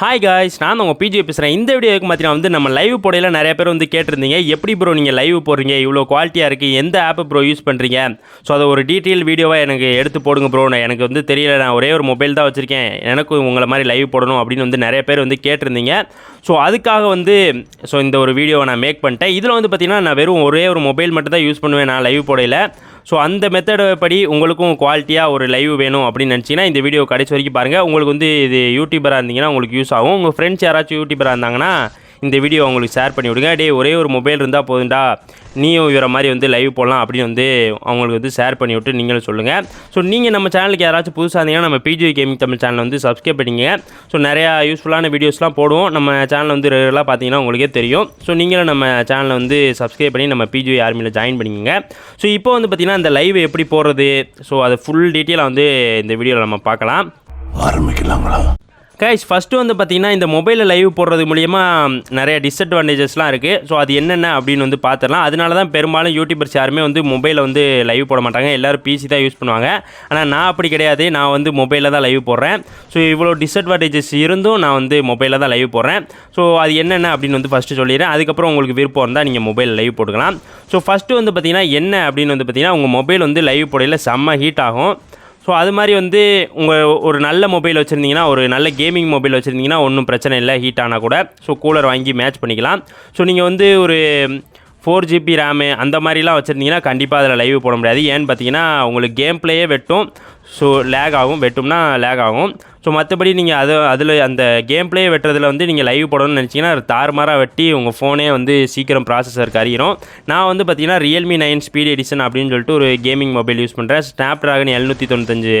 Hi guys நான் உங்கள் PG பேசுகிறேன் இந்த வீடியோக்கு பார்த்தீங்கன்னா வந்து நம்ம லைவ் போடையில் நிறைய பேர் வந்து கேட்டிருந்தீங்க. எப்படி ப்ரோ நீங்கள் லைவ் போடுறீங்க? இவ்வளோ குவாலிட்டியாக இருக்குது எந்த ஆப்பை ப்ரோ யூஸ் பண்ணுறீங்க ஸோ அதை ஒரு டீட்டெயில் வீடியோவாக எனக்கு எடுத்து போடுங்க ப்ரோ நான் எனக்கு வந்து தெரியல. நான் ஒரே ஒரு மொபைல் தான் வச்சுருக்கேன். எனக்கும் உங்களை மாதிரி லைவ் போடணும் அப்படின்னு வந்து நிறைய பேர் வந்து கேட்டிருந்தீங்க. ஸோ அதுக்காக வந்து ஸோ இந்த ஒரு வீடியோவை நான் மேக் பண்ணிட்டேன். இதில் வந்து பார்த்தீங்கன்னா நான் வெறும் ஒரே ஒரு மொபைல் மட்டும் தான் யூஸ் பண்ணுவேன். நான் லைவ் போடையில். ஸோ அந்த மெத்தடை படி உங்களுக்கும் குவாலிட்டியாக ஒரு லைவ் வேணும் அப்படின்னு நினச்சிங்கன்னா இந்த வீடியோ கடைசி வரைக்கும் பாருங்கள் உங்களுக்கு வந்து இது யூடியூபராக இருந்தீங்கன்னா உங்களுக்கு யூஸ் ஆகும். உங்கள் ஃப்ரெண்ட்ஸ் யாராச்சும் யூடியூபராக இருந்தாங்கன்னா இந்த வீடியோ அவங்களுக்கு ஷேர் பண்ணி விடுங்க. டே ஒரே ஒரு மொபைல் இருந்தால் போதுண்டா நீயும் இவரை மாதிரி வந்து லைவ் போடலாம் அப்படின்னு வந்து அவங்களுக்கு வந்து ஷேர் பண்ணி விட்டு நீங்களும் சொல்லுங்கள் ஸோ நீங்கள் நம்ம சேனலுக்கு யாராச்சும் புதுசாக இருந்தீங்கன்னா நம்ம பிஜி கேமிங் தமிழ் சேனல் வந்து சப்ஸ்கிரைப் பண்ணிங்க ஸோ நிறையா யூஸ்ஃபுல்லான வீடியோஸ்லாம் போடுவோம். நம்ம சேனல் வந்து ரெகுலராக பார்த்தீங்கன்னா உங்களுக்கே தெரியும். ஸோ நீங்களும் நம்ம சேனலை வந்து சப்ஸ்கிரைப் பண்ணி நம்ம பிஜி ஆர்மியில் ஜாயின் பண்ணிக்கோங்க. ஸோ இப்போ வந்து பார்த்தீங்கன்னா இந்த லைவ் எப்படி போடுறது? ஸோ அதை ஃபுல் டீட்டெயிலாக வந்து இந்த வீடியோவில் நம்ம பார்க்கலாம். ஆரம்பிக்கலாங்களா கைஸ் ஃபஸ்ட்டு வந்து பார்த்தீங்கன்னா இந்த மொபைலில் லைவ் போடுறது மூலியமாக நிறைய டிஸ்அட்வான்டேஜஸ்லாம் இருக்குது ஸோ அது என்னென்ன அப்படின்னு வந்து பார்த்துடலாம் அதனால தான் பெரும்பாலும் யூடியூபர்ஸ் யாருமே வந்து மொபைலில் வந்து லைவ் போட மாட்டாங்க. எல்லோரும் பிசி தான் யூஸ் பண்ணுவாங்க. ஆனால் நான் அப்படி கிடையாது. நான் வந்து மொபைலில் தான் லைவ் போடுறேன். ஸோ இவ்வளோ டிஸ்அட்வான்டேஜஸ் இருந்தும் நான் வந்து மொபைலில் தான் லைவ் போடுறேன். ஸோ அது என்னென்ன அப்படின்னு வந்து ஃபஸ்ட்டு சொல்லிடுறேன். அதுக்கப்புறம் உங்களுக்கு விருப்பம் இருந்தால் நீங்கள் மொபைல் லைவ் போட்டுக்கலாம். ஸோ ஃபஸ்ட்டு வந்து பார்த்தீங்கன்னா என்ன அப்படின்னு வந்து பார்த்தீங்கன்னா உங்கள் மொபைல் வந்து லைவ் போடையில் செம்ம ஹீட் ஆகும். ஸோ அது மாதிரி வந்து உங்கள் ஒரு நல்ல மொபைல் வச்சுருந்தீங்கன்னா ஒரு நல்ல கேமிங் மொபைல் வச்சுருந்தீங்கன்னா ஒன்றும் பிரச்சனை இல்லை ஹீட் ஆனால் கூட. ஸோ கூலர் வாங்கி மேட்ச் பண்ணிக்கலாம். ஸோ நீங்கள் வந்து ஒரு ஃபோர் ஜிபி ரேமு அந்த மாதிரிலாம் வச்சுருந்தீங்கன்னா கண்டிப்பாக அதில் லைவ் போட முடியாது. ஏன்னு பார்த்தீங்கன்னா உங்களுக்கு கேம் பிளேயே வெட்டும். ஸோ லேக் ஆகும். வெட்டும்னா லேக் ஆகும். ஸோ மற்றபடி நீங்கள் அது அதில் அந்த கேம் பிளே வெட்டுறதுல வந்து நீங்கள் லைவ் போடணும்னு நினச்சிங்கன்னா தாறுமாறாக வெட்டி உங்கள் ஃபோனே வந்து சீக்கிரம் ப்ராசஸருக்கு கறிகிறோம் நான் வந்து பார்த்தீங்கன்னா ரியல்மி நைன் ஸ்பீட் எடிஷன் அப்படின்னு சொல்லிட்டு ஒரு கேமிங் மொபைல் யூஸ் பண்ணுறேன் ஸ்னாப் ட்ராகன் எழுநூற்றி தொண்ணூத்தஞ்சு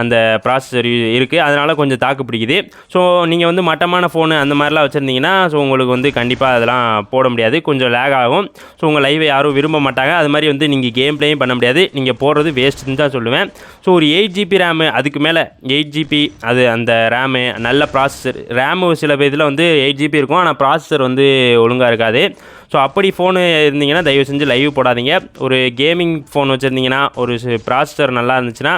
அந்த ப்ராசஸர் இருக்குது அதனால் கொஞ்சம் தாக்கு பிடிக்குது. ஸோ நீங்கள் வந்து மட்டமான ஃபோனு அந்த மாதிரிலாம் வச்சுருந்தீங்கன்னா ஸோ உங்களுக்கு வந்து கண்டிப்பாக அதெல்லாம் போட முடியாது. கொஞ்சம் லேக் ஆகும். ஸோ உங்கள் லைவை யாரும் விரும்ப மாட்டாங்க. அது மாதிரி வந்து நீங்கள் கேம் ப்ளேயும் பண்ண முடியாது. நீங்கள் போடுறது வேஸ்ட்டுன்னு தான் சொல்லுவேன். ஸோ ஒரு எயிட் ஜிபி ரேமு அதுக்கு மேலே எயிட் ஜிபி அது அந்த ரேமு நல்ல ப்ராசஸர் ரேமு சில இதில் வந்து எயிட் ஜிபி இருக்கும். ஆனால் ப்ராசஸர் வந்து ஒழுங்காக இருக்காது. ஸோ அப்படி ஃபோனு இருந்தீங்கன்னா தயவு செஞ்சு லைவ் போடாதீங்க. ஒரு கேமிங் ஃபோன் வச்சுருந்தீங்கன்னா ஒரு ப்ராசஸர் நல்லா இருந்துச்சுன்னா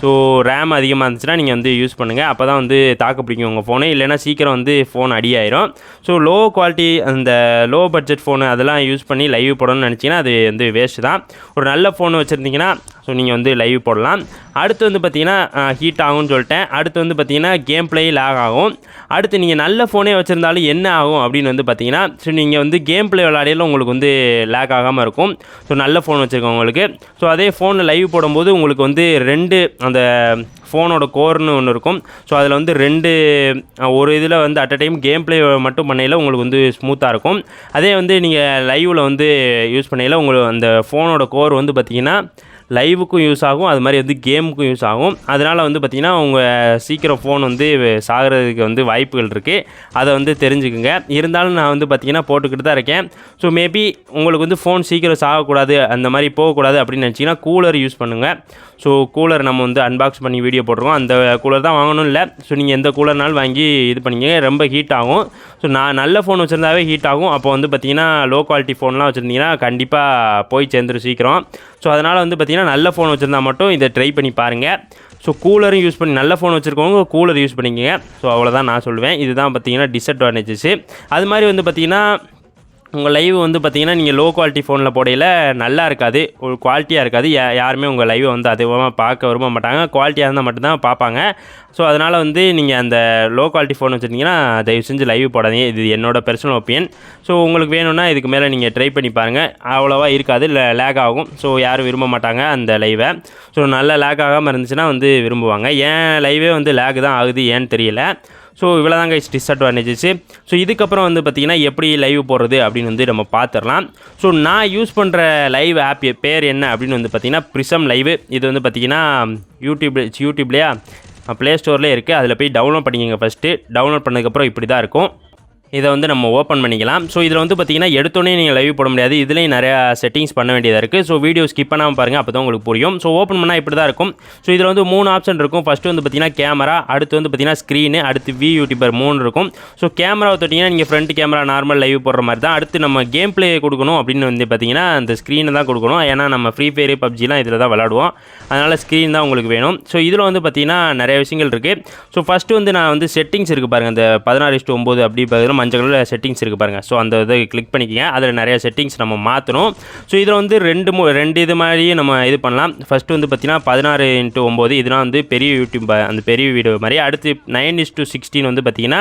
ஸோ ரேம் அதிகமாக இருந்துச்சுன்னா நீங்கள் வந்து யூஸ் பண்ணுங்கள் அப்போ தான் வந்து தாக்கு பிடிக்கும் உங்கள் ஃபோனு இல்லைன்னா சீக்கிரம் வந்து ஃபோன் அடியாயிரும் ஸோ லோ குவாலிட்டி அந்த லோ பட்ஜெட் ஃபோனு அதெல்லாம் யூஸ் பண்ணி லைவ் போடணும்னு நினச்சிங்கன்னா அது வந்து வேஸ்ட்டு தான். ஒரு நல்ல ஃபோன் வச்சுருந்தீங்கன்னா ஸோ நீங்கள் வந்து லைவ் போடலாம். அடுத்து வந்து பார்த்தீங்கன்னா ஹீட் ஆகும்னு சொல்லிட்டேன். அடுத்து வந்து பார்த்தீங்கன்னா கேம் பிளே லேக் ஆகும். அடுத்து நீங்கள் நல்ல ஃபோனே வச்சுருந்தாலும் என்ன ஆகும் அப்படின்னு வந்து பார்த்தீங்கன்னா ஸோ நீங்கள் வந்து கேம் பிளே விளையாடையில் உங்களுக்கு வந்து லேக் ஆகாமல் இருக்கும். ஸோ நல்ல ஃபோன் வச்சுருக்கவங்களுக்கு ஸோ அதே ஃபோனில் லைவ் போடும்போது உங்களுக்கு வந்து ரெண்டு அந்த ஃபோனோட கோர்னு ஒன்று இருக்கும். ஸோ அதில் வந்து ரெண்டு ஒரு இதில் வந்து at a time game play மட்டும் பண்ணையில் உங்களுக்கு வந்து ஸ்மூத்தாக இருக்கும். அதே வந்து நீங்கள் லைவில் வந்து யூஸ் பண்ணையில் உங்களுக்கு அந்த ஃபோனோட கோர் வந்து பார்த்திங்கன்னா லைவுக்கும் யூஸ் ஆகும். அது மாதிரி வந்து கேமுக்கும் யூஸ் ஆகும். அதனால் வந்து பார்த்திங்கன்னா உங்கள் சீக்கிரம் ஃபோன் வந்து சாகிறதுக்கு வந்து வாய்ப்புகள் இருக்குது அதை வந்து தெரிஞ்சுக்குங்க. இருந்தாலும் நான் வந்து பார்த்திங்கன்னா போட்டுக்கிட்டு தான் இருக்கேன். ஸோ மேபி உங்களுக்கு வந்து ஃபோன் சீக்கிரம் சாகக்கூடாது அந்த மாதிரி போகக்கூடாது அப்படின்னு நினச்சிங்கன்னா கூலர் யூஸ் பண்ணுங்கள் ஸோ கூலர் நம்ம வந்து அன்பாக்ஸ் பண்ணி வீடியோ போட்டிருக்கோம். அந்த கூலர் தான் வாங்கணும் இல்லை. ஸோ நீங்கள் எந்த கூலர்னாலும் வாங்கி இது பண்ணிங்க ரொம்ப ஹீட் ஆகும். ஸோ நான் நல்ல ஃபோன் வச்சுருந்தாவே ஹீட் ஆகும். அப்போ வந்து பார்த்திங்கன்னா லோ குவாலிட்டி ஃபோன்லாம் வச்சுருந்தீங்கன்னா கண்டிப்பாக போய் சேர்ந்துடும் சீக்கிரம். ஸோ அதனால் வந்து பார்த்திங்கன்னா நல்ல ஃபோன் வச்சுருந்தா மட்டும் இதை ட்ரை பண்ணி பாருங்கள் ஸோ கூலரும் யூஸ் பண்ணி நல்ல ஃபோன் வச்சுருக்கவங்க கூலர் யூஸ் பண்ணிக்கங்க. ஸோ அவ்வளோதான் நான் சொல்லுவேன். இதுதான் பார்த்தீங்கன்னா டிஸ்அட்வான்டேஜஸ் அது மாதிரி வந்து பார்த்திங்கன்னா உங்கள் லைவ் வந்து பார்த்தீங்கன்னா நீங்கள் லோ குவாலிட்டி ஃபோனில் போடையில் நல்லா இருக்காது. ஒரு குவாலிட்டியாக இருக்காது. யா யாருமே உங்கள் லைவை வந்து அதிகமாக பார்க்க விரும்ப மாட்டாங்க. குவாலிட்டியாக இருந்தால் மட்டும்தான் பார்ப்பாங்க. ஸோ அதனால் வந்து நீங்கள் அந்த லோ குவாலிட்டி ஃபோன் வச்சுருந்தீங்கன்னா தயவு செஞ்சு லைவ் போடாதீங்க. இது என்னோட பர்சனல் ஒப்பீனியன் ஸோ உங்களுக்கு வேணும்னா இதுக்கு மேலே நீங்கள் ட்ரை பண்ணி பாருங்கள் அவ்வளோவா இருக்காது. இல்லை லேக் ஆகும். ஸோ யாரும் விரும்ப மாட்டாங்க அந்த லைவை ஸோ நல்ல லேக் ஆகாமல் இருந்துச்சுன்னா வந்து விரும்புவாங்க. ஏன் லைவே வந்து லேக் தான் ஆகுது ஏன்னு தெரியல. ஸோ இவ்வளோ தாங்க டிஸ்அட்வான்டேஜஸ் ஸோ இதுக்கப்புறம் வந்து பார்த்திங்கன்னா எப்படி லைவ் போடுறது அப்படின்னு வந்து நம்ம பார்த்துடலாம் ஸோ நான் யூஸ் பண்ணுற லைவ் ஆப் பேர் என்ன அப்படின்னு வந்து பார்த்திங்கன்னா ப்ரிசம் லைவ் இது வந்து பார்த்திங்கன்னா யூடியூப் யூடியூப்லேயே ப்ளே ஸ்டோர்லேயே இருக்குது அதில் போய் டவுன்லோட் பண்ணிக்கோங்க ஃபஸ்ட்டு டவுன்லோட் பண்ணதுக்கப்புறம் இப்படி தான் இருக்கும். இதை வந்து நம்ம ஓப்பன் பண்ணிக்கலாம். ஸோ இதில் வந்து பார்த்தீங்கன்னா எடுத்தோடனே நீங்கள் லைவ் போட முடியாது. இதுலேயும் நிறையா செட்டிங்ஸ் பண்ண வேண்டியதாக இருக்குது ஸோ வீடியோ ஸ்கிப் பண்ணாமல் பாருங்கள் அப்போ தான் உங்களுக்கு புரியும். ஸோ ஓப்பன் பண்ணால் இப்படி தான் இருக்கும். ஸோ இதில் வந்து மூணு ஆப்ஷன் இருக்கும். ஃபஸ்ட்டு வந்து பார்த்தீங்கன்னா கேமரா அடுத்து வந்து பார்த்தீங்கன்னா ஸ்க்ரீனு அடுத்து வி யூடியூபர் மூணு இருக்கும். ஸோ கேமராவை தொட்டிங்கன்னா நீங்கள் ஃப்ரண்ட் கேமரா நார்மல் லைவ் போடுற மாதிரி தான். அடுத்து நம்ம கேம் ப்ளே கொடுக்கணும் அப்படின்னு வந்து பார்த்தீங்கன்னா அந்த ஸ்க்ரீனை தான் கொடுக்கணும். ஏன்னா நம்ம ஃப்ரீ ஃபயர் பப்ஜிலாம் இதில் தான் விளாடுவோம் அதனால் ஸ்க்ரீன் தான் உங்களுக்கு வேணும். ஸோ இதில் வந்து பார்த்தீங்கன்னா நிறைய விஷயங்கள் இருக்குது ஸோ ஃபஸ்ட்டு வந்து நான் வந்து செட்டிங்ஸ் இருக்குது பாருங்கள் அந்த பதினாறு இஷ்டு ஒம்பது அப்படி பார்த்தீங்கன்னா மஞ்சள் கலரில் செட்டிங்ஸ் இருக்குது பாருங்கள் ஸோ அந்த இதை கிளிக் பண்ணிக்கோங்க. அதில் நிறைய செட்டிங்ஸ் நம்ம மாற்றணும் ஸோ இதில் வந்து ரெண்டு மூ ரெண்டு இது மாதிரியே நம்ம இது பண்ணலாம். ஃபஸ்ட்டு வந்து பார்த்தீங்கன்னா பதினாறு இன்ட்டு ஒம்பது. இதெல்லாம் வந்து பெரிய யூடியூப் அந்த பெரிய வீடியோ மாதிரி. அடுத்து நைன் இஸ் டு சிக்ஸ்டீன் வந்து பார்த்திங்கன்னா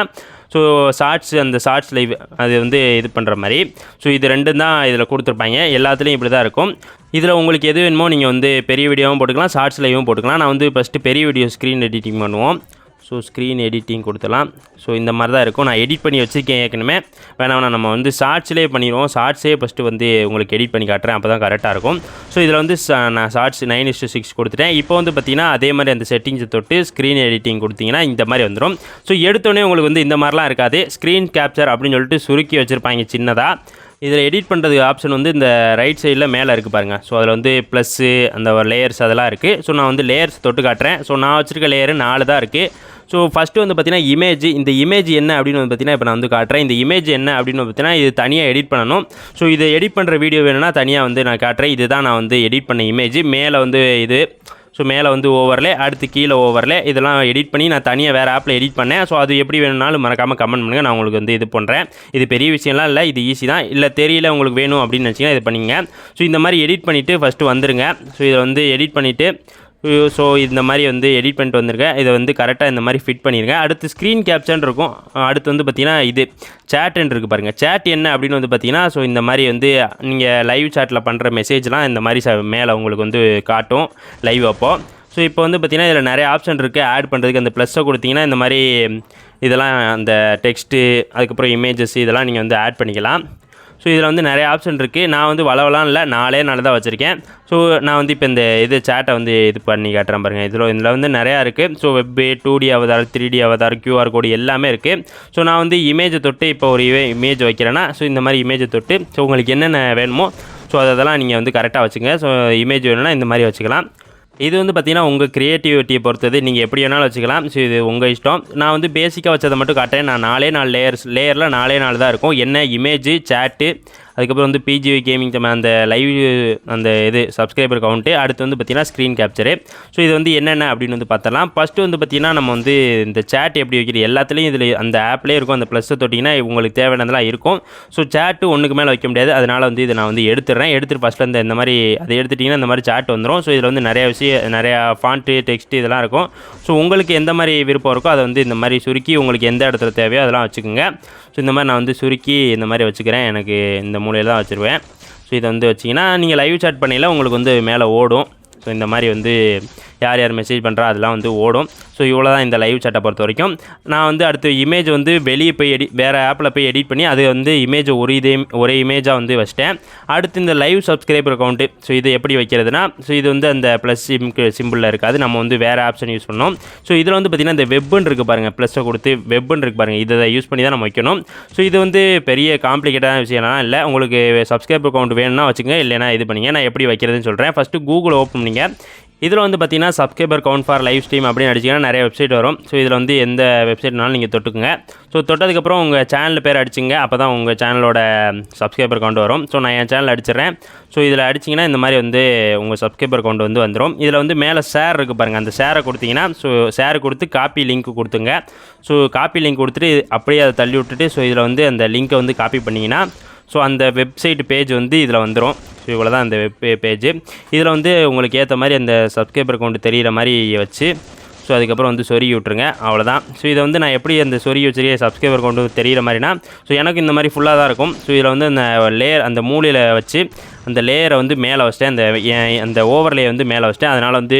ஸோ ஷார்ட்ஸ் அந்த ஷார்ட்ஸ் லைவ் அது வந்து இது பண்ணுற மாதிரி. ஸோ இது ரெண்டும் தான் இதில் கொடுத்துருப்பாங்க. எல்லாத்துலேயும் இப்படி தான் இருக்கும். இதில் உங்களுக்கு எது வேணுமோ நீங்கள் வந்து பெரிய வீடியோவும் போட்டுக்கலாம் ஷார்ட்ஸ் லைவும் போட்டுக்கலாம். நான் வந்து ஃபஸ்ட்டு பெரிய வீடியோ ஸ்க்ரீன் எடிட்டிங் பண்ணுவோம். ஸோ ஸ்க்ரீன் எடிட்டிங் கொடுத்துலாம் ஸோ இந்த மாதிரி தான் இருக்கும். நான் எடிட் பண்ணி வச்சுருக்கேன் ஏற்கனவே. வேணாம் வேணா நம்ம வந்து ஷார்ட்ஸ்லேயே பண்ணிடுவோம். ஷார்ட்ஸே ஃபஸ்ட்டு வந்து உங்களுக்கு எடிட் பண்ணி காட்டுறேன். அப்போ தான் கரெக்டாக இருக்கும். ஸோ இதில் வந்து நான் ஷார்ட்ஸ் நைன் இஸ்டு சிக்ஸ் கொடுத்துட்டேன். இப்போ வந்து பார்த்தீங்கன்னா அதே மாதிரி அந்த செட்டிங்ஸை தொட்டு ஸ்க்ரீன் எடிட்டிங் கொடுத்தீங்கன்னா இந்த மாதிரி வந்துடும். ஸோ எடுத்தோடனே உங்களுக்கு வந்து இந்த மாதிரிலாம் இருக்காது. ஸ்க்ரீன் கேப்சர் அப்படின்னு சொல்லிட்டு சுருக்கி வச்சுருப்பாங்க சின்னதாக இதில் எடிட் பண்ணுறதுக்கு ஆப்ஷன் வந்து இந்த ரைட் சைடில் மேலே இருக்குது பாருங்கள் ஸோ அதில் வந்து ப்ளஸ்ஸு அந்த லேயர்ஸ் அதெல்லாம் இருக்குது ஸோ நான் வந்து லேயர்ஸ் தொட்டு காட்டுறேன். ஸோ நான் வச்சுருக்க லேயரு நாலு தான் இருக்குது ஸோ ஃபஸ்ட்டு வந்து பார்த்தீங்கன்னா இமேஜ் இந்த இமேஜ் என்ன அப்படின்னு வந்து பார்த்தீங்கன்னா இப்போ நான் வந்து காட்டுறேன். இந்த இமேஜ் என்ன அப்படின்னு வந்து பார்த்தீங்கன்னா இது தனியாக எடிட் பண்ணணும். ஸோ இதை எடிட் பண்ணுற வீடியோ வேணும்னா தனியாக வந்து நான் காட்டுறேன். இதுதான் நான் வந்து எடிட் பண்ண இமேஜ் மேலே வந்து இது. ஸோ மேலே வந்து ஓவரில் அடுத்து கீழே ஓவரில் இதெல்லாம் எடிட் பண்ணி நான் தனியாக வேறு ஆப்பில் எடிட் பண்ணேன். ஸோ அது எப்படி வேணும்னாலும் மறக்காமல் கமெண்ட் பண்ணுங்கள் நான் உங்களுக்கு வந்து இது பண்ணுறேன் இது பெரிய விஷயம்லாம் இல்லை இது ஈஸி தான். இல்லை தெரியல உங்களுக்கு வேணும் அப்படின்னு நினச்சிங்கன்னா இது பண்ணிங்க ஸோ இந்த மாதிரி எடிட் பண்ணிவிட்டு ஃபஸ்ட்டு வந்துருங்க. ஸோ இதை வந்து எடிட் பண்ணிவிட்டு ஸோ இந்த மாதிரி வந்து எடிட் பண்ணிட்டு வந்திருக்கேன். இதை வந்து கரெக்டாக இந்த மாதிரி ஃபிட் பண்ணியிருக்கேன் அடுத்து ஸ்க்ரீன் கேப்சர்னு இருக்கும். அடுத்து வந்து பார்த்தீங்கன்னா இது சேட்டுன்னு இருக்குது பாருங்கள் சேட் என்ன அப்படின்னு வந்து பார்த்தீங்கன்னா ஸோ இந்த மாதிரி வந்து நீங்கள் லைவ் சேட்டில் பண்ணுற மெசேஜ்லாம் இந்த மாதிரி ச மேலே உங்களுக்கு வந்து காட்டும் லைவ் அப்போ. ஸோ இப்போ வந்து பார்த்திங்கன்னா இதில் நிறைய ஆப்ஷன் இருக்குது ஆட் பண்ணுறதுக்கு அந்த ப்ளஸ்ஸை கொடுத்தீங்கன்னா இந்த மாதிரி இதெல்லாம் அந்த டெக்ஸ்ட்டு அதுக்கப்புறம் இமேஜஸ் இதெல்லாம் நீங்கள் வந்து ஆட் பண்ணிக்கலாம். ஸோ இதில் வந்து நிறைய ஆப்ஷன் இருக்குது நான் வந்து வளவலாம் இல்லை நாலே நாள் தான் வச்சுருக்கேன். ஸோ நான் வந்து இப்போ இந்த இது சேட்டை வந்து இது பண்ணி காட்டுறேன் பாருங்கள் இதில் இதில் வந்து நிறையா இருக்குது so web two D avatar three D avatar QR code எல்லாமே இருக்குது ஸோ நான் வந்து இமேஜை தொட்டு இப்போ ஒரு இமேஜ் வைக்கிறேன்னா ஸோ இந்த மாதிரி இமேஜை தொட்டு ஸோ உங்களுக்கு என்னென்ன வேணுமோ ஸோ அதெல்லாம் நீங்கள் வந்து கரெக்டாக வச்சுங்க ஸோ இமேஜ் வேணும்னா இந்த மாதிரி வச்சுக்கலாம். இது வந்து பார்த்தீங்கன்னா உங்கள் க்ரியேட்டிவிட்டியை பொறுத்தது. நீங்கள் எப்படி வேணாலும் வச்சுக்கலாம். ஸோ இது உங்கள் இஷ்டம். நான் வந்து பேசிக்காக வச்சதை மட்டும் காட்டேன் நான் நாலே நாலு லேயர்ஸ் லேயரில் நாலே நாலு தான் இருக்கும். என்ன இமேஜ் சேட்டு அதுக்கப்புறம் வந்து பிஜிவி கேமிங் அந்த லைவ் அந்த இது சப்ஸ்கிரைபர் கவுண்ட்டு அடுத்து வந்து பார்த்தீங்கன்னா ஸ்க்ரீன் கேப்ச்சரு ஸோ இது வந்து என்னென்ன அப்படின்னு வந்து பார்த்தலாம் ஃபஸ்ட்டு வந்து பார்த்தீங்கன்னா நம்ம வந்து இந்த சேட் எப்படி வைக்கிறது? எல்லாத்துலேயும் இதில் அந்த ஆப்லேயே இருக்கும். அந்த ப்ளஸ்ஸை தொட்டிங்கன்னா உங்களுக்கு தேவையானதெல்லாம் இருக்கும். ஸோ சேட்டு ஒன்றுக்கு மேலே வைக்க முடியாது. அதனால் வந்து இதை நான் வந்து எடுத்துடுறேன் எடுத்துட்டு ஃபஸ்ட்டில் இந்த இந்த மாதிரி அதை எடுத்துட்டிங்கன்னா இந்த மாதிரி சேட் வந்துடும் ஸோ இதில் வந்து நிறையா விஷயம் நிறையா ஃபாண்ட்டு டெக்ஸ்ட்டு இதெல்லாம் இருக்கும். ஸோ உங்களுக்கு எந்த மாதிரி விருப்பம் இருக்கோ அதை வந்து இந்த மாதிரி சுருக்கி உங்களுக்கு எந்த இடத்துல தேவையோ அதெல்லாம் வச்சுக்கோங்க. ஸோ இந்த மாதிரி நான் வந்து சுருக்கி இந்த மாதிரி வச்சுக்கிறேன். எனக்கு இந்த மூலையில் தான் வச்சுருவேன். ஸோ இதை வந்து வச்சிங்கன்னா நீங்கள் லைவ் சாட் பண்ணையில் உங்களுக்கு வந்து மேலே ஓடும். ஸோ இந்த மாதிரி வந்து யார் யார் மெசேஜ் பண்ணுறா அதெல்லாம் வந்து ஓடும். ஸோ இவ்வளோ தான் இந்த லைவ் சேட்டை பொறுத்த வரைக்கும். நான் வந்து அடுத்து இமேஜ் வந்து வெளியே போய் எடி வேறு ஆப்பில் போய் எடிட் பண்ணி அது வந்து இமேஜ் ஒரு இதே ஒரே இமேஜாக வந்து வச்சிட்டேன். அடுத்து இந்த லைவ் சப்ஸ்கிரைபர் அக்கௌண்ட்டு ஸோ இது எப்படி வைக்கிறதுனா ஸோ இது வந்து அந்த ப்ளஸ் சிம்க்கு சிம்பிளில் இருக்காது. நம்ம வந்து வேறு ஆப்ஷன் யூஸ் பண்ணோம். ஸோ இதில் வந்து பார்த்திங்கன்னா இந்த வெப்புன்னு இருக்குது பாருங்கள் ப்ளஸ்ஸை கொடுத்து வெப்புன்னு இருக்குது பாருங்கள் இதை யூஸ் பண்ணி தான் நம்ம வைக்கணும். ஸோ இது வந்து பெரிய காம்ப்ளிகேட்டான விஷயம்லாம் இல்லை உங்களுக்கு சப்ஸ்கிரைபர் அக்கௌண்ட் வேணும்னா வச்சுங்க இல்லைனா இது பண்ணிங்க நான் எப்படி வைக்கிறதுன்னு சொல்கிறேன் ஃபஸ்ட்டு கூகுள் ஓப்பன் பண்ணிங்க. இதில் வந்து பார்த்தீங்கன்னா subscriber count for live stream அப்படின்னு அடிச்சிங்கன்னா நிறைய வெப்சைட் வரும். ஸோ இதில் வந்து எந்த வெப்சைட்னாலும் நீங்கள் தொட்டுக்குங்க. ஸோ தொட்டதுக்கப்புறம் உங்கள் சேனல் பேர் அடிச்சிங்க. அப்போ தான் உங்கள் சேனலோட சப்ஸ்கிரைபர் கவுண்ட் வரும். ஸோ நான் என் சேனல் அடிச்சிடறேன். ஸோ இதில் அடிச்சிங்கன்னா இந்த மாதிரி வந்து உங்கள் சப்ஸ்கிரைபர் கவுண்ட் வந்து வந்துடும் இதில் வந்து மேலே ஷேர் இருக்குது பாருங்கள் அந்த ஷேரை கொடுத்தீங்கன்னா ஸோ ஷேர் கொடுத்து காப்பி லிங்க் கொடுத்துங்க. ஸோ காப்பி லிங்க் கொடுத்துட்டு அப்படியே அதை தள்ளி விட்டுட்டு ஸோ இதில் வந்து அந்த லிங்க்கை வந்து காப்பி பண்ணிங்கன்னா ஸோ அந்த வெப்சைட் பேஜ் வந்து இதில் வந்துடும் ஸோ இவ்வளோ தான் அந்த வெப் பேஜ் இதில் வந்து உங்களுக்கு ஏற்ற மாதிரி அந்த சப்ஸ்கிரைபர் அக்கௌண்ட் தெரிகிற மாதிரி வச்சு ஸோ அதுக்கப்புறம் வந்து சொருகி விட்ருங்க அவ்வளோதான் ஸோ இதை வந்து நான் எப்படி அந்த சொருகி வச்சிருக்க சப்ஸ்கிரைபர் கொண்டு தெரிகிற மாதிரினா ஸோ எனக்கு இந்த மாதிரி ஃபுல்லாக தான் இருக்கும். ஸோ இதில் வந்து அந்த லேயர் அந்த மூலையில் வச்சு அந்த லேயரை வந்து மேலே வச்சிட்டேன் அந்த அந்த ஓவர்லேயை வந்து மேலே வச்சிட்டேன் அதனால் வந்து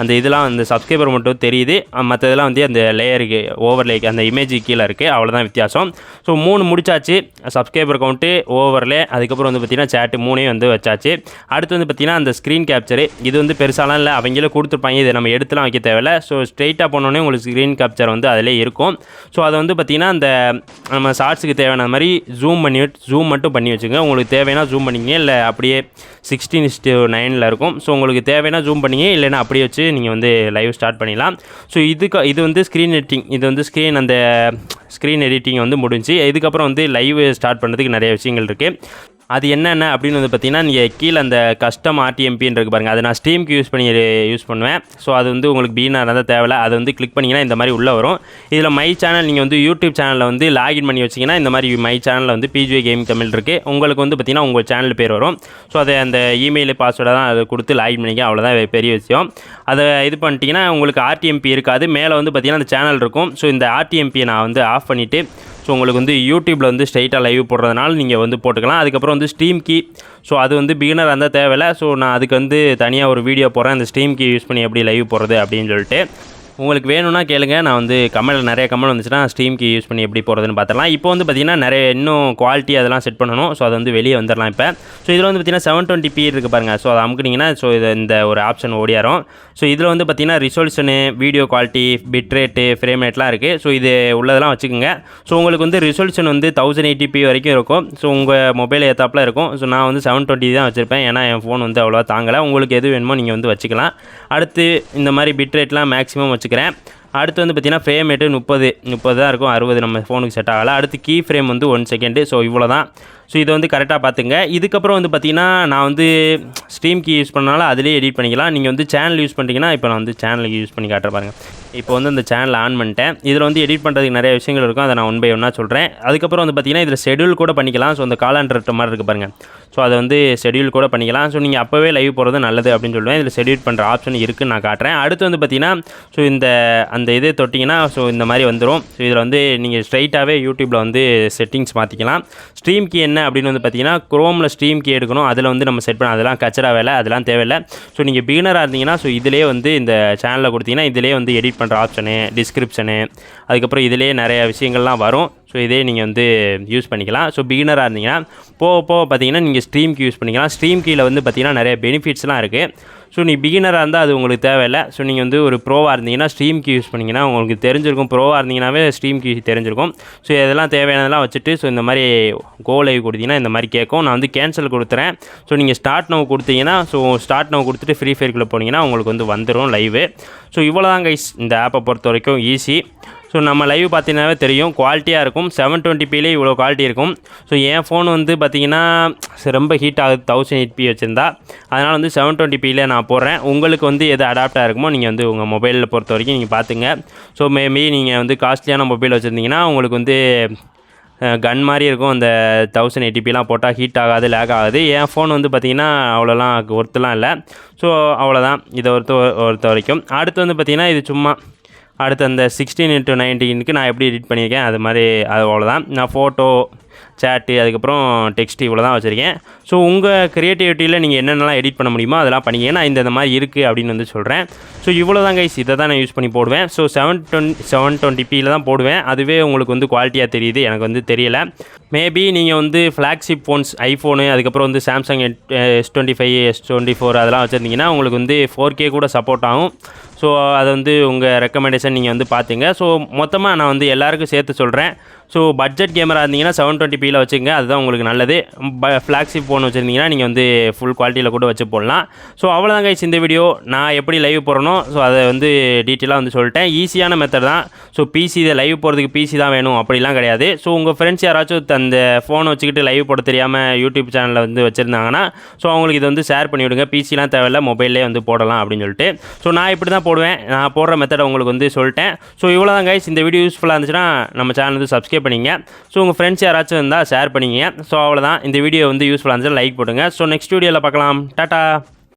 அந்த இதெல்லாம் அந்த சப்ஸ்கிரைபர் மட்டும் தெரியுது. மற்றதெல்லாம் வந்து அந்த லேயருக்கு ஓவர்லேக்கு அந்த இமேஜ் கீழே இருக்குது அவ்வளோதான் வித்தியாசம். ஸோ மூணு முடிச்சாச்சு. சப்ஸ்கிரைபர் கவுண்ட்டு ஓவர்லே அதுக்கப்புறம் வந்து பார்த்திங்கன்னா சேட்டு மூணையும் வந்து வச்சாச்சு. அடுத்து வந்து பார்த்திங்கன்னா அந்த ஸ்க்ரீன் கேப்சரு இது வந்து பெருசாலாம் இல்லை. அவங்களே கொடுத்துருப்பாங்க. இதை நம்ம எடுத்துலாம் வைக்க தேவையில்ல. ஸோ ஸ்ட்ரெயிட்டாக போனோடனே உங்களுக்கு ஸ்க்ரீன் கேப்சர் வந்து அதிலே இருக்கும். ஸோ அதை வந்து பார்த்திங்கன்னா அந்த நம்ம ஷார்ட்ஸுக்கு தேவையான மாதிரி ஜூம் பண்ணி ஜூம் மட்டும் பண்ணி வச்சுக்கோங்க. உங்களுக்கு தேவைன்னா ஜூம் பண்ணிக்கங்க. இல்லை அப்படியே சிக்ஸ்டீன் இஸ்டு நைனில் இருக்கும். ஸோ உங்களுக்கு தேவைன்னா ஜூம் பண்ணிங்க இல்லைன்னா அப்படியே வச்சு நீங்கள் வந்து லைவ் ஸ்டார்ட் பண்ணிடலாம். ஸோ இதுக்கு இது வந்து ஸ்க்ரீன் எடிட்டிங் இது வந்து ஸ்க்ரீன் அந்த ஸ்க்ரீன் எடிட்டிங் வந்து முடிஞ்சு இதுக்கப்புறம் வந்து லைவ் ஸ்டார்ட் பண்ணுறதுக்கு நிறைய விஷயங்கள் இருக்குது அது என்னென்ன அப்படின்னு வந்து பார்த்தீங்கன்னா நீங்கள் கீழே அந்த கஸ்டம் ஆர்டிஎம்பின்னு இருக்கு பாருங்கள் அதை நான் ஸ்டீம்க்கு யூஸ் பண்ணி யூஸ் பண்ணுவேன். ஸோ அது வந்து உங்களுக்கு பீனாக இருந்தால் தேவையில்ல. அதை வந்து கிளிக் பண்ணிங்கன்னா இந்த மாதிரி உள்ளே வரும். இதில் மை சேனல் நீங்கள் வந்து யூடியூப் சேனலில் வந்து லாகின் பண்ணி வச்சிங்கன்னா இந்த மாதிரி மை சேனலில் வந்து பிஜிஐ கேம் தமிழ் இருக்குது உங்களுக்கு வந்து பார்த்தீங்கன்னா உங்கள் சேனல் பேர் வரும். ஸோ அதை அந்த இமெயில் பாஸ்வேர்டை தான் அதை கொடுத்து லாகின் பண்ணிக்க. அவ்வளோதான் பெரிய விஷயம். அதை இது பண்ணிட்டீங்கன்னா உங்களுக்கு ஆர்டிஎம்பி இருக்காது. மேலே வந்து பார்த்தீங்கன்னா அந்த சேனல் இருக்கும். ஸோ இந்த ஆர்டிஎம்பியை நான் வந்து ஆஃப் பண்ணிவிட்டு ஸோ உங்களுக்கு வந்து யூடியூப்பில் வந்து ஸ்ட்ரைட்டாக லைவ் போடுறதுனால நீங்கள் வந்து போட்டுக்கலாம். அதுக்கப்புறம் வந்து ஸ்டீம் கீ ஸோ அது வந்து பிகினர் இருந்தால் தேவையில்ல. ஸோ நான் அதுக்கு வந்து தனியாக ஒரு வீடியோ போடுறேன். அந்த ஸ்டீம் கீ யூஸ் பண்ணி எப்படி லைவ் போடுறது அப்படின்னு சொல்லிட்டு. உங்களுக்கு வேணும்னா கேளுங்க. நான் வந்து கமெண்ட் நிறைய கமெண்ட் வந்துச்சுன்னா ஸ்டீம்க்கு யூஸ் பண்ணி எப்படி போகிறதுன்னு பார்த்துலாம் இப்போ வந்து பார்த்திங்கன்னா நிறைய இன்னும் குவாலிட்டி அதெல்லாம் செட் பண்ணணும். ஸோ அது வந்து வெளியே வந்துடலாம் இப்போ. ஸோ இதில் வந்து பார்த்திங்கன்னா செவன் டுவெண்ட்டி பி இருக்குது பாருங்கள் ஸோ அதை அமுக்குனிங்கன்னா ஸோ இது இந்த ஒரு ஆப்ஷன் ஓடியாரும். ஸோ இதில் வந்து பார்த்திங்கன்னா resolution video quality bit rate frame ரேட்லாம் இருக்குது ஸோ இது உள்ளதெல்லாம் வச்சுக்கோங்க. ஸோ உங்களுக்கு வந்து ரிசொல்யூஷன் வந்து தௌசண்ட் எயிட்டி வரைக்கும் இருக்கும். ஸோ உங்கள் மொபைல் ஏத்தாப்பில் இருக்கும். ஸோ நான் வந்து செவன் டுவெண்ட்டி தான் வச்சுருப்பேன். ஏன்னா என் ஃபோன் வந்து அவ்வளோவா தாங்கலை. உங்களுக்கு எது வேணுமோ நீங்கள் வந்து வச்சுக்கலாம். அடுத்து இந்த மாதிரி பிட் ரேட்லாம் மேக்ஸிமம் வச்சுக்கிறேன். அடுத்து வந்து பார்த்தீங்கன்னா ஃப்ரேம் ரேட்டு முப்பது முப்பது தான் இருக்கும். அறுபது நம்ம ஃபோனுக்கு செட் ஆகலை. அடுத்து கீ ஃப்ரேம் வந்து ஒன் செகண்டு ஸோ இவ்வளோ தான் ஸோ இதை வந்து கரெக்டாக பார்த்துங்க. இதுக்கப்புறம் வந்து பார்த்திங்கன்னா நான் வந்து ஸ்ட்ரீம் கீ யூஸ் பண்ணனால அதிலே எடிட் பண்ணிக்கலாம். நீங்கள் வந்து சேனல் யூஸ் பண்ணிட்டீங்கன்னா இப்போ நான் வந்து சேனலுக்கு யூஸ் பண்ணி காட்டுற பாருங்க. இப்போ வந்து அந்த சேனல் ஆன் பண்ணிட்டேன். இதில் வந்து எடிட் பண்ணுறதுக்கு நிறைய விஷயங்கள் இருக்கும். அதை நான் ஒன் பை ஒன்னாக சொல்கிறேன் அதுக்கப்புறம் வந்து பார்த்தீங்கன்னா இதில் ஷெடியூல் கூட பண்ணிக்கலாம். ஸோ அந்த காலாண்டர் மாதிரி இருக்குது பாருங்கள் ஸோ அதை வந்து ஷெடியூல் கூட பண்ணிக்கலாம். ஸோ நீங்கள் அப்போவே லைவ் போகிறது நல்லது அப்படின்னு சொல்லுவேன். இதில் ஷெடியூல் பண்ணுற ஆப்ஷன் இருக்குன்னு நான் காட்டுறேன். அடுத்து வந்து பார்த்தீங்கன்னா ஸோ இந்த அந்த இது தொட்டிங்கன்னா ஸோ இந்த மாதிரி வந்துடும் ஸோ இதில் வந்து நீங்கள் ஸ்ட்ரைட்டாகவே யூடியூப்பில் வந்து செட்டிங்ஸ் மாற்றிக்கலாம் ஸ்ட்ரீம் கீ என்ன அப்படின்னு வந்து பார்த்தீங்கன்னா குரோமில் ஸ்ட்ரீம் கீ எடுக்கணும். அதில் வந்து நம்ம செட் பண்ண அதெல்லாம் கச்சரா வேலை அதெல்லாம் தேவையில்லை. ஸோ நீங்கள் பிகினராக இருந்தீங்கன்னா ஸோ இதிலே வந்து இந்த சேனலில் கொடுத்தீங்கன்னா இதிலே வந்து எடிட் பண்ணுற ஆப்ஷனு டிஸ்கிரிப்ஷனு அதுக்கப்புறம் இதிலே நிறைய விஷயங்கள்லாம் வரும். ஸோ இதே நீங்கள் வந்து யூஸ் பண்ணிக்கலாம். ஸோ பிகினராக இருந்தீங்கன்னா போக போக பார்த்தீங்கன்னா நீங்கள் ஸ்ட்ரீம்க்கு யூஸ் பண்ணிக்கலாம். ஸ்ட்ரீம் கீழே வந்து பார்த்தீங்கன்னா நிறைய பெனிஃபிட்ஸ்லாம் இருக்குது ஸோ நீ பிகினராக இருந்தால் அது உங்களுக்கு தேவையில்லை. ஸோ நீங்கள் வந்து ஒரு ப்ரோவாக இருந்தீங்கன்னா ஸ்ட்ரீம் கீ யூஸ் பண்ணிங்கன்னா உங்களுக்கு தெரிஞ்சிருக்கும். ப்ரோவாக இருந்தீங்கன்னாவே ஸ்ட்ரீம் கீ தெரிஞ்சிருக்கும். ஸோ இதெல்லாம் தேவையானதெல்லாம் வச்சுட்டு ஸோ இந்த மாதிரி கோ லைவ் கொடுத்தீங்கன்னா இந்த மாதிரி கேட்கும். நான் வந்து கேன்சல் கொடுத்துறேன். ஸோ நீங்கள் ஸ்டார்ட் நவ் கொடுத்தீங்கன்னா ஸோ ஸ்டார்ட் நவ் கொடுத்துட்டு ஃப்ரீ ஃபயர்க்குள்ளே போனீங்கன்னா உங்களுக்கு வந்து வந்துடும் லைவு ஸோ இவ்வளோ தான் கைஸ் இந்த ஆப்பை பொறுத்த வரைக்கும் ஈஸி ஸோ நம்ம லைவ் பார்த்தீங்கன்னாவே தெரியும். குவாலிட்டியாக இருக்கும். செவன் டுவெண்ட்டி பிலே இவ்வளோ குவாலிட்டி இருக்கும். ஸோ என் ஃபோன் வந்து பார்த்தீங்கன்னா ரொம்ப ஹீட் ஆகுது. தௌசண்ட் எயிட் பி வச்சுருந்தா. அதனால் வந்து செவன் டுவெண்ட்டி பியில் நான் போடுறேன். உங்களுக்கு வந்து எது அடாப்டாக இருக்குமோ நீங்கள் வந்து உங்கள் மொபைலில் பொறுத்த வரைக்கும் நீங்கள் பார்த்துங்க ஸோ மேபி நீங்கள் வந்து காஸ்ட்லியான மொபைல் வச்சுருந்தீங்கன்னா உங்களுக்கு வந்து கன் மாதிரி இருக்கும். அந்த தௌசண்ட் எயிட்டிபிலாம் போட்டால் ஹீட் ஆகாது லேக் ஆகாது. என் ஃபோன் வந்து பார்த்திங்கன்னா அவ்வளோலாம் ஒர்த்துலாம் இல்லை. ஸோ அவ்வளோதான் இதை ஒருத்த ஒருத்த வரைக்கும். அடுத்து வந்து பார்த்திங்கன்னா இது சும்மா அடுத்து அந்த சிக்ஸ்டீன் இன்ட்டு நைன்டீனுக்கு நான் எப்படி எடிட் பண்ணியிருக்கேன் அது மாதிரி அது அவ்வளோதான் நான் ஃபோட்டோ சேட்டு அதுக்கப்புறம் டெக்ஸ்ட் இவ்வளோ தான் வச்சுருக்கேன் ஸோ உங்கள் க்ரியேட்டிவிட்டியில் நீங்கள் என்னென்னலாம் எடிட் பண்ண முடியுமோ அதெல்லாம் பண்ணிங்க நான் இந்த இந்த மாதிரி இருக்குது அப்படின்னு வந்து சொல்கிறேன் ஸோ இவ்வளோ தான் கைஸ் இதை தான் நான் யூஸ் பண்ணி போடுவேன். So seven twenty seven twenty பியில் தான் போடுவேன். அதுவே உங்களுக்கு வந்து குவாலிட்டியாக தெரியுது. எனக்கு வந்து தெரியல. மேபி நீங்கள் வந்து ஃப்ளாக்ஷிப் ஃபோன்ஸ் ஐஃபோனு அதுக்கப்புறம் வந்து Samsung S twenty five S twenty four அதெல்லாம் வச்சுருந்தீங்கன்னா உங்களுக்கு வந்து ஃபோர் கே கூட சப்போர்ட் ஆகும். ஸோ அதை வந்து உங்கள் ரெக்கமெண்டேஷன் நீங்கள் வந்து பார்த்தீங்க ஸோ மொத்தமாக நான் வந்து எல்லாருக்கும் சேர்த்து சொல்கிறேன் ஸோ பட்ஜெட் கேமரா இருந்தீங்கன்னா செவன் டுவெண்ட்டி பியில் வச்சுங்க அதுதான் உங்களுக்கு நல்லது. ப ஃப்ளாக்ஷிப் ஃபோன் வச்சுருந்தீங்கன்னா நீங்கள் வந்து ஃபுல் குவாலிட்டியில் கூட வச்சு போடலாம். ஸோ அவ்வளோதான் கைஸ் இந்த வீடியோ நான் எப்படி லைவ் போகிறனோ ஸோ அதை வந்து டீட்டெயிலாக வந்து சொல்லிட்டேன். ஈஸியான மெத்தட் தான். ஸோ பிசி இதை லைவ் போகிறதுக்கு பிசி தான் வேணும். அப்படிலாம் கிடையாது. ஸோ உங்கள் ஃப்ரெண்ட்ஸ் யாராச்சும் அந்த ஃபோனை வச்சுக்கிட்டு லைவ் போட தெரியாமல் யூடியூப் சேனலில் வந்து வச்சுருந்தாங்கன்னா ஸோ அவங்களுக்கு இதை வந்து ஷேர் பண்ணி விடுங்க. பிசிலாம் தேவையில்ல. மொபைல்லே வந்து போடலாம் அப்படின்னு சொல்லிட்டு. ஸோ நான் இப்படி தான் போடுவேன். நான் போடுற மெத்தடை உங்களுக்கு வந்து சொல்லிட்டேன். ஸோ இவ்வளோ தான் கைஸ் இந்த வீடியோ யூஸ்ஃபுல்லாக இருந்துச்சுன்னா நம்ம சேனல் வந்து சப்ஸ்கிரைப் பண்ணிங்க. ஸோ உங்கள் ஃப்ரெண்ட்ஸ் யாராச்சும் இருந்தால் ஷேர் பண்ணிங்க. ஸோ அவ்வளோதான் இந்த வீடியோ வந்து யூஸ்ஃபுல்லாக இருந்துச்சு லைக் போடுங்க. ஸோ நெக்ஸ்ட் வீடியோவில் பார்க்கலாம். டாட்டா